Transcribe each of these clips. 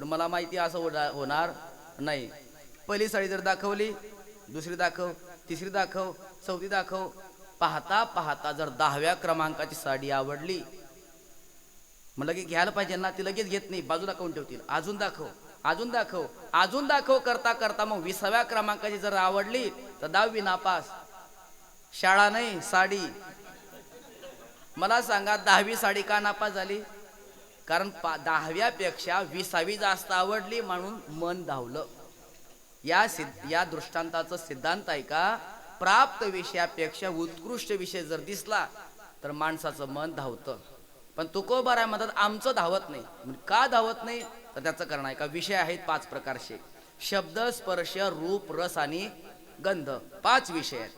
पण मला माहिती असं होणार- होणार नाही. पहिली साडी जर दाखवली दुसरी दाखव तिसरी दाखव चौथी दाखव पाहता पाहता जर दहाव्या क्रमांकाची साडी आवडली मग लगेच घ्यायला पाहिजे ना ती लगेच घेत नाही बाजूला काऊन ठेवतील. अजून दाखव अजून दाखव अजून दाखव करता करता मग विसाव्या क्रमांकाची जर आवडली तर दहावी नापास. शाळा नाही साडी. मला सांगा दहावी साडी का नापास झाली? कारण पा दहाव्यापेक्षा विसावी जास्त आवडली म्हणून मन धावलं. या सिद्ध या दृष्टांताचं सिद्धांत आहे का? प्राप्त विषयापेक्षा उत्कृष्ट विषय जर दिसला तर माणसाचं मन धावतं. पण तुकोबाराय म्हणतात आमचं धावत नाही. का धावत नाही? तर त्याचं कारण आहे का? विषय आहेत पाच प्रकारचे. शब्द स्पर्श रूप रस आणि गंध. पाच विषय आहेत.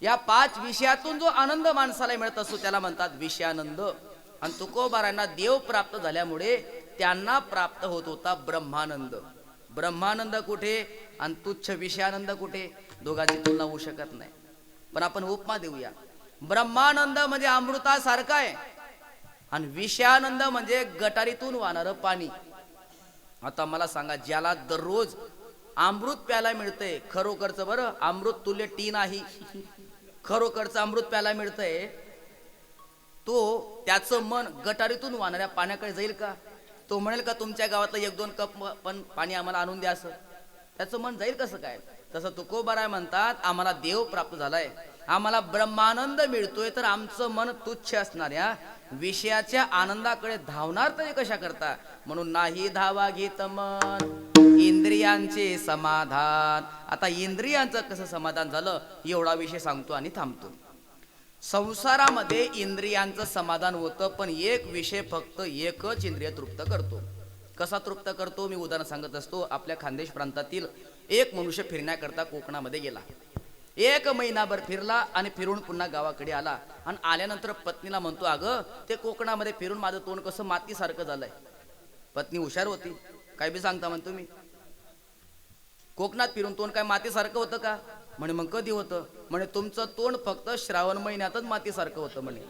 या पाच विषयातून जो आनंद माणसाला मिळत असतो त्याला म्हणतात विषयानंद. आणि तुकोबारांना देव प्राप्त झाल्यामुळे त्यांना प्राप्त होत होता ब्रह्मानंद. ब्रह्मानंद कुठे? आणि तुच्छ विषयानंद कुठे? दोघांची तुलना होऊ शकत नाही. पण आपण उपमा देऊया. ब्रह्मानंद म्हणजे अमृतासारखा आहे. आणि विषयानंद म्हणजे गटारीतून वाहणारं पाणी. आता मला सांगा ज्याला दररोज अमृत प्यायला मिळतंय खरोखरचं बरं? अमृत तुल्य टी नाही. खरोखरचं अमृत प्यायला मिळतंय. तो त्याचं मन गटारीतून वाहणाऱ्या पाण्याकडे जाईल का? तो म्हणेल का तुमच्या गावातलं एक दोन कप पण पाणी आम्हाला आणून द्या असं. त्याचं मन जाईल कसं काय? तसं तुकोबाराय म्हणतात आम्हाला देव प्राप्त झालाय. आम्हाला ब्रह्मानंद मिळतोय तर आमचं मन तुच्छ असणाऱ्या विषयाच्या आनंदाकडे धावणार तरी कशा करता? म्हणून नाही धावा घेत मन. इंद्रियांचे समाधान. आता इंद्रियांचं कसं समाधान झालं? एवढा विषय सांगतो आणि थांबतो. संसारामध्ये इंद्रियांचं समाधान होतं पण एक विषय फक्त एकच इंद्रिय तृप्त करतो. कसा तृप्त करतो? मी उदाहरण सांगत असतो. आपल्या खानदेश प्रांतातील एक मनुष्य फिरण्याकरता कोकणामध्ये गेला. एक महिनाभर फिरला आणि फिरून पुन्हा गावाकडे आला. आणि आल्यानंतर पत्नीला म्हणतो अगं ते कोकणामध्ये फिरून माझं तोंड कसं मातीसारखं झालंय. पत्नी हुशार होती. काय बी सांगता म्हणतो मी कोकणात फिरून तोंड काय मातीसारखं होतं का? म्हणे मग कधी होतं? म्हणे तुमचं तोंड फक्त श्रावण महिन्यातच मातीसारखं होतं म्हणे.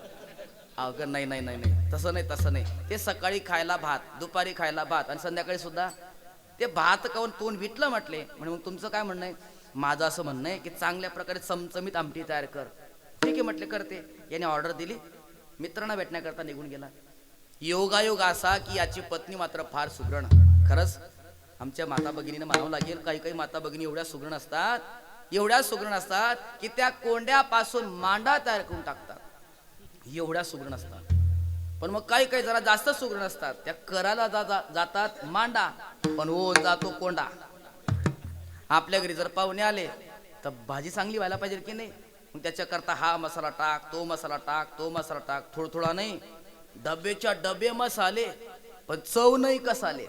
अगं नाही नाही नाही नाही. तसं नाही तसं नाही. ते सकाळी खायला भात दुपारी खायला भात आणि संध्याकाळी सुद्धा ते भात काऊन तोंड विटलं म्हटले? म्हणे मग तुमचं काय म्हणणं आहे? माझं असं म्हणणं आहे की चांगल्या प्रकारे चमचमीत आमटी तयार कर. ठीक आहे म्हटले करते. याने ऑर्डर दिली. मित्रांना भेटण्याकरता निघून गेला. योगायोग असा की याची पत्नी मात्र फार सुग्रण. खरंच आमच्या माता भगिनीने म्हणावं लागेल काही काही माता भगिनी एवढ्या सुग्रण असतात एवढ्या सुगरण असतात की त्या कोंड्यापासून मांडा तयार करून टाकतात. एवढ्या सुगरण असतात. पण मग काही काही जरा जास्त सुगरण असतात. त्या कराला जा- जा- जातात मांडा पण हो जातो कोंडा. आपल्या घरी जर पाहुणे आले तर भाजी चांगली व्हायला पाहिजे की नाही? मग त्याच्याकरता हा मसाला टाक तो मसाला टाक तो मसाला टाक थोडा थोडा नाही. डब्बेच्या डबे मसाले पण चव नाही कसाले.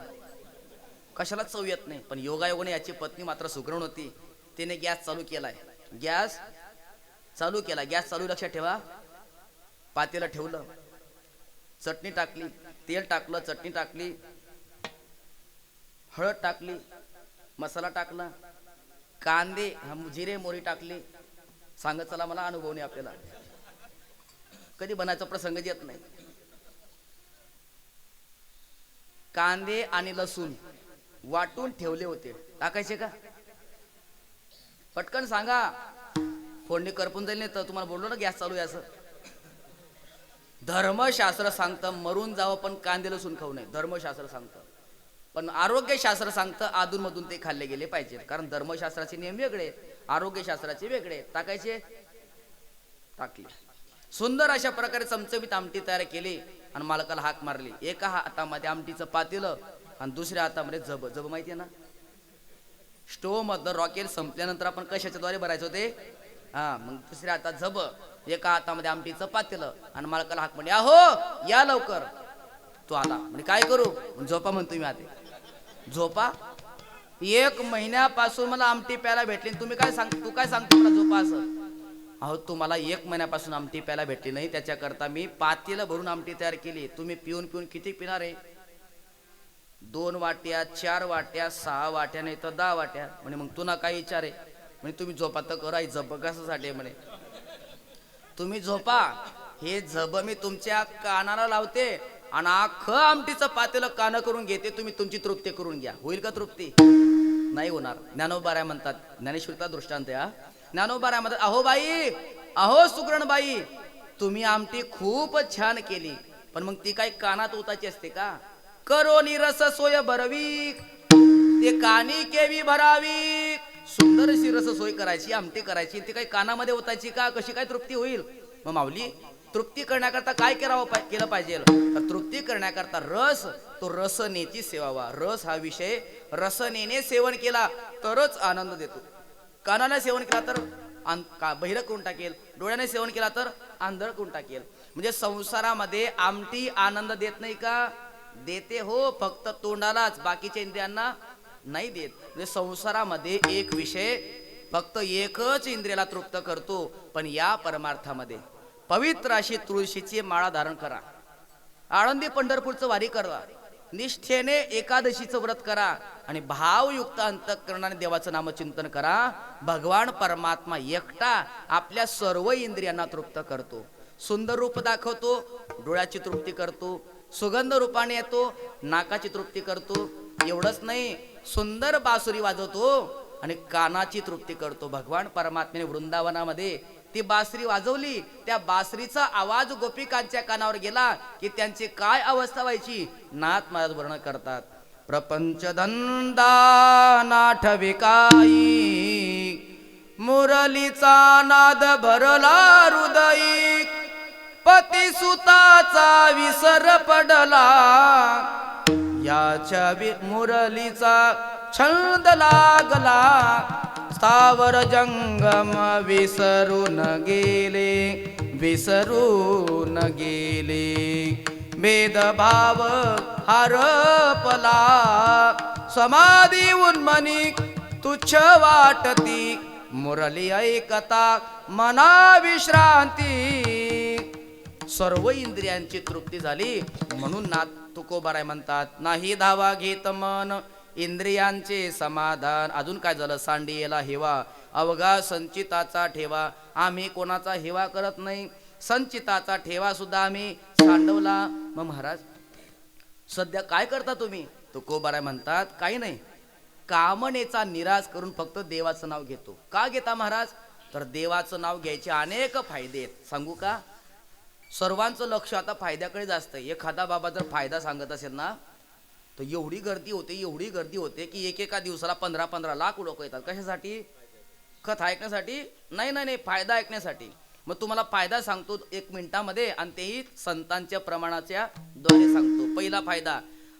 कशाला चव येत नाही? पण योगायोगाने याची पत्नी मात्र सुगरण होती. तिने गॅस चालू केलाय. गॅस चालू केला. गॅस चालू लक्षात ठेवा. पातेला ठेवलं. चटणी टाकली. तेल टाकलं. चटणी टाकली. हळद टाकली. मसाला टाकला. कांदे जिरे मोरी टाकली. सांगत चला मला अनुभव नाही आपल्याला. कधी बनायचा प्रसंग येत नाही. कांदे आणि लसूण वाटून ठेवले होते. टाकायचे का? पटकन सांगा. फोडणी करपून जाईल नाही तर तुम्हाला बोललो ना गॅस चालू आहे असं. धर्मशास्त्र सांगतं मरून जावं पण कांदे लसूण खाऊ नये. धर्मशास्त्र सांगतं. पण आरोग्यशास्त्र सांगतं अधूनमधून ते खाल्ले गेले पाहिजे. कारण धर्मशास्त्राचे नियम वेगळे आरोग्यशास्त्राचे वेगळे. टाकायचे? टाकले. सुंदर अशा प्रकारे चमचमीत आमटी तयार केली आणि मालकाला हाक मारली. एका हातामध्ये आमटीचं पातेलं आणि दुसऱ्या हातामध्ये जब. जब माहिती आहे ना? स्टोव रॉकेल संपल्यानंतर आपण कशाच्याद्वारे भरायचं होते? हा मग दुसऱ्या हातात झब एका हातामध्ये आमटीचं पातेलं आणि मालकाला हाक म्हणजे अहो या लवकर. तो आला. म्हणजे काय करू? झोपा म्हणतो मी आता झोपा? एक महिन्यापासून मला आमटी प्यायला भेटली आणि तुम्ही काय सांग तू काय सांगतो मला झोपा असं? अहो तुम्हाला एक महिन्यापासून आमटी प्यायला भेटली नाही. त्याच्याकरता मी पातेलं भरून आमटी तयार केली. तुम्ही पिऊन पिऊन किती पिणार आहे? दोन वाट्या चार वाट्या सहा वाट्या नाही तर दहा वाट्या. म्हणे मग तुला काय विचार आहे? म्हणे तुम्ही झोपा तर कराय झप कशासाठी म्हणे. तुम्ही झोपा. हे झब मी तुमच्या कानाला लावते आणि अख्खं आमटीचं पातेलं कानं करून घेते. तुम्ही तुमची तृप्ती करून घ्या. होईल का तृप्ती? नाही होणार. ज्ञानोबाराय म्हणतात ज्ञानेश्वरीचा दृष्टांत या हा. ज्ञानोबाराय म्हणतात अहो बाई अहो सुगरण बाई तुम्ही आमटी खूप छान केली. पण मग ती काही कानात ओताची असते का? करो निरस सोय भरवी. ते कानी केवी भरावी. सुंदर अशी रस सोय करायची आमटी करायची ती काही कानामध्ये ओतायची का कशी काय तृप्ती होईल? मग माऊली तृप्ती करण्याकरता काय करावं केलं पाहिजे? तर तृप्ती करण्याकरता रस तो रसनेची सेवा वा रस हा विषय रसनेने सेवन केला तरच आनंद देतो. कानाने सेवन केला तर का बहिरं करून टाकेल? डोळ्याने सेवन केला तर आंधळ करून टाकेल? म्हणजे संसारामध्ये आमटी आनंद देत नाही का? देते हो फक्त तोंडालाच. बाकीच्या इंद्रियांना नाही देत. म्हणजे संसारामध्ये एक विषय फक्त एकच इंद्रियाला तृप्त करतो पण या परमार्थामध्ये. पवित्र अशी तुळशीची माळा धारण करा. आळंदी पंढरपूरचं वारी करा. निष्ठेने एकादशीचं व्रत करा. आणि भावयुक्त अंतकरणाने देवाचं नामचिंतन करा. भगवान परमात्मा एकटा आपल्या सर्व इंद्रियांना तृप्त करतो. सुंदर रूप दाखवतो डोळ्याची तृप्ती करतो सुगंध रूपाने येतो नाकाची तृप्ती करतो. एवढंच नाही सुंदर बासुरी वाजवतो आणि कानाची तृप्ती करतो. भगवान परमात्म्याने वृंदावनामध्ये ती बासरी वाजवली. त्या बासरीचा आवाज गोपिकांच्या कानावर गेला की त्यांची काय अवस्था व्हायची? नाथ महाराज वर्णन करतात. प्रपंच धंदा मुरलीचा नाद भरला हृदयी. पती सुताचा विसर पडला. याच्या वि- मुरलीचा छंद लागला. स्थावर जंगम विसरून गेले विसरून गेले. भेदभाव हरपला. समाधी उन्मनी तुच्छ वाटती. मुरली ऐकता मना विश्रांती सर्व इंद्रियांची तृप्ती झाली. म्हणून ना तुकोबाराय म्हणतात नाही धावा घेत मन इंद्रियांचे समाधान. अजून काय झालं? सांडियेला हेवा. अवघा संचिताचा ठेवा. आम्ही कोणाचा हेवा करत नाही. संचिताचा ठेवा सुद्धा आम्ही सांडवला. मग महाराज सध्या काय करता तुम्ही? तुकोबाराय म्हणतात काही नाही. कामनेचा निराश करून फक्त देवाचं नाव घेतो. का घेता महाराज? तर देवाचं नाव घ्यायचे अनेक फायदे आहेत. सांगू का? सर्वांचं लक्ष आता फायद्याकडे जास्त आहे एखादा बाबा जर फायदा सांगत असेल ना तर एवढी गर्दी होते एवढी गर्दी होते की एकेका दिवसाला पंधरा पंधरा लाख लोक येतात. कशासाठी? कथा ऐकण्यासाठी? नाही नाही नाही फायदा ऐकण्यासाठी. मग तुम्हाला फायदा सांगतो एक मिनिटामध्ये आणि तेही संतांच्या प्रमाणाच्या द्वारे सांगतो. पहिला फायदा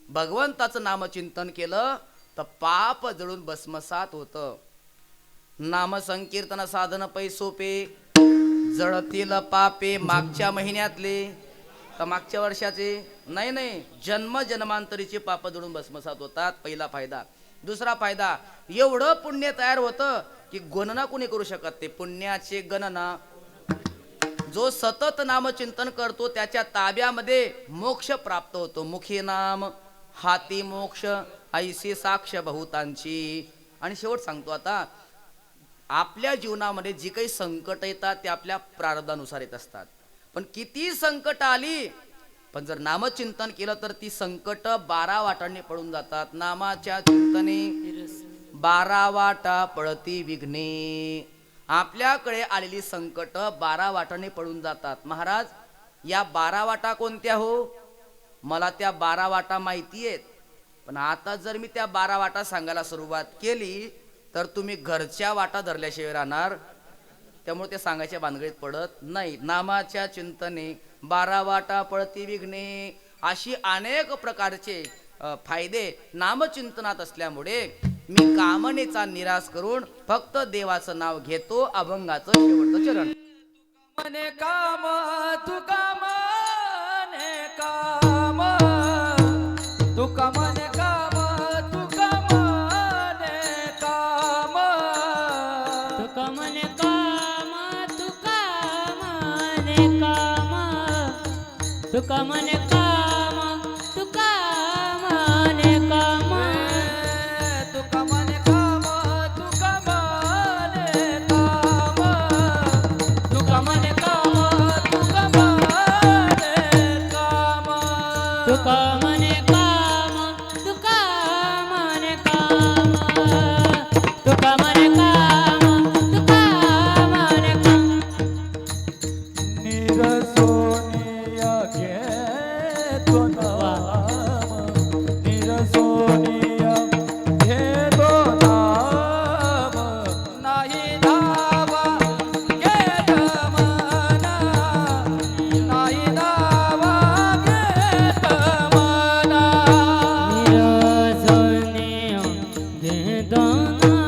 भगवंताचं नामचिंतन केलं तर पाप जळून भस्मसात होतं. नामसंकीर्तन साधन पै सोपे जळतील पापे मागच्या महिन्यातले का मागच्या वर्षाचे? नाही नाही. जन्म जन्मांतरीचे पाप जळून भस्मसात होतात. पहिला फायदा. दुसरा फायदा एवढं पुण्य तयार होतं की गणना कोणी करू शकत ते पुण्याचे गणना. जो सतत नामचिंतन करतो त्याच्या ताब्यामध्ये मोक्ष प्राप्त होतो. मुखी नाम हाती मोक्ष ऐशी साक्ष बहुतांची आणि शेवट सांगतो आता आपल्या जीवनामध्ये जी काही संकट येतात ते आपल्या प्रारब्धानुसार येत असतात. पण किती संकट आली पण जर नामचिंतन केलं तर ती संकट बारा वाटांनी पडून जातात. नामाच्या चिंतने बारा वाटा पळती विघ्ने. आपल्याकडे आलेली संकट बारा वाटांनी पडून जातात. महाराज या बारा वाटा कोणत्या हो? मला त्या बारा वाटा माहिती आहेत. पण आता जर मी त्या बारा वाटा सांगायला सुरुवात केली तर तुम्ही घरच्या वाटा धरल्याशिवाय राहणार. त्यामुळे ते सांगायच्या भानगडीत पडत नाही. नामाच्या चिंतने बारा वाटा पळती विघ्ने. अशी अनेक प्रकारचे फायदे नामचिंतनात असल्यामुळे मी कामनेचा निराश करून फक्त देवाचं नाव घेतो अभंगाचं शेवटचं चरण. કમન বেদনা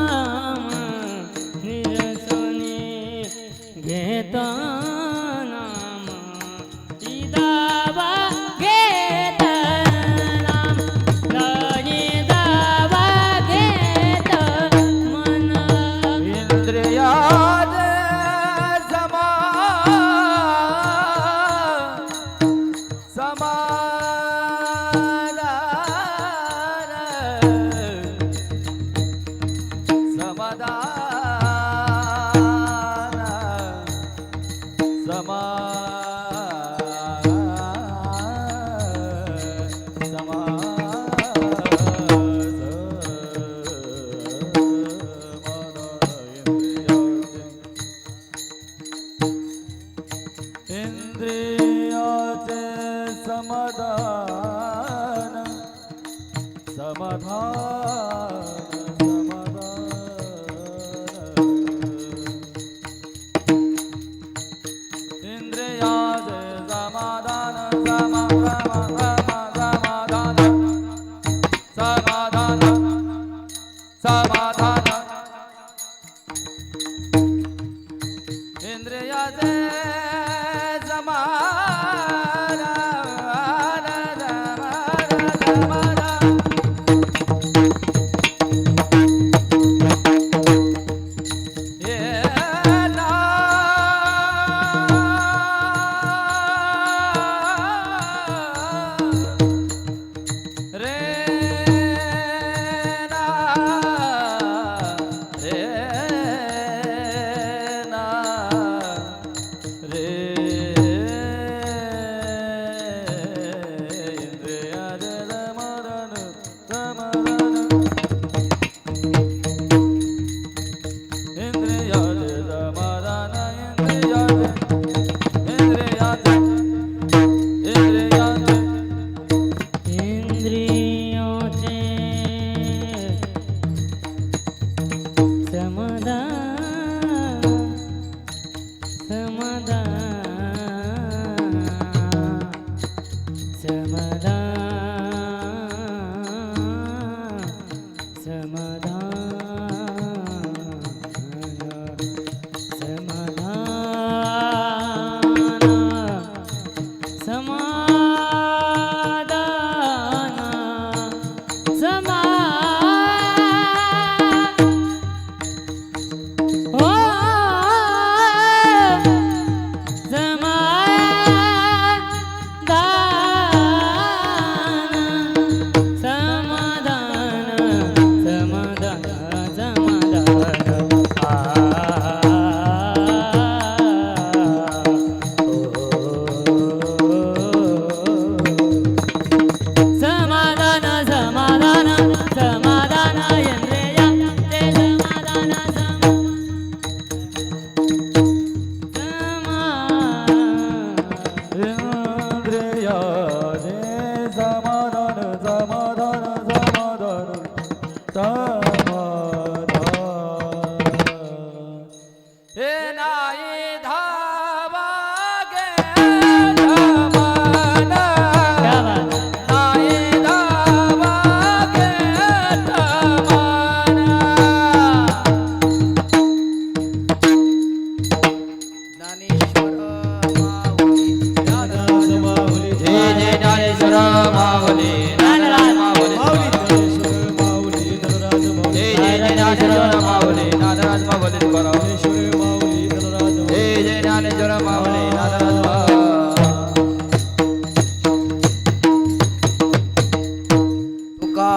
माऊली नाथराज माऊली तुकाराम. जय ज्ञानेश्वर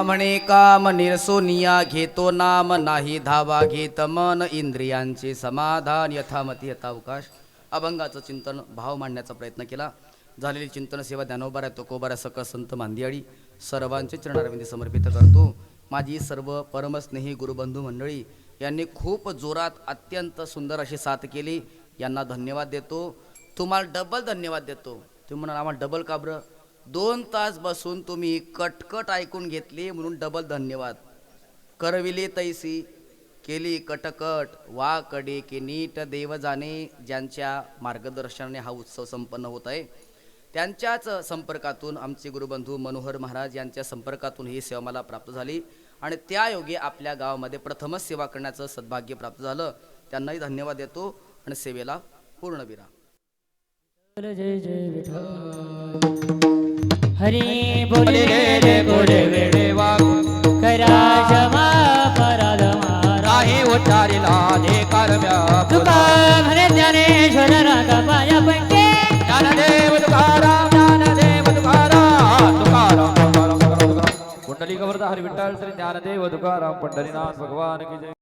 म्हणे काम निरसोनिया घेतो नाम नाही धावा घेत मन. इंद्रियांचे समाधान यथामती यथावकाश अभंगाचं चिंतन भाव मांडण्याचा प्रयत्न केला. झालेली चिंतन सेवा ज्ञानोबारा तुकोबारा सकळ संत मांदियाळी. सर्वांचे चरणारविंदी समर्पित करतो. माझी सर्व परमस्नेही गुरुबंधू मंडळी यांनी खूप जोरात अत्यंत सुंदर अशी साथ केली. यांना धन्यवाद देतो. तुम्हाला डबल धन्यवाद देतो. तुम्ही म्हणाल आम्हाला डबल का बरं? दोन तास बसून तुम्ही कटकट ऐकून घेतली म्हणून डबल धन्यवाद. करविली तैसी केली कटकट वा कडे की नीट देव जाणे ज्यांच्या मार्गदर्शनाने हा उत्सव संपन्न होत आहे. त्यांच्याच संपर्कातून आमचे गुरुबंधू मनोहर महाराज यांच्या संपर्कातून ही सेवा मला प्राप्त झाली. आणि त्या योगे आपल्या गावामध्ये प्रथमच सेवा करण्याचं सद्भाग्य प्राप्त झालं. त्यांनाही धन्यवाद देतो आणि सेवेला पूर्ण विराम. जय जय विठ्ठल. हरी बोले जय बोले वेडे वाघ करा क्षमा उच्चारिला दे तुका म्हणे ज्ञानेश्वर राधा पाया पंके. तुकाराम तुकाराम विठ्ठल श्री ज्ञानदेव तुकाराम पंढरीनाथ भगवान की जय।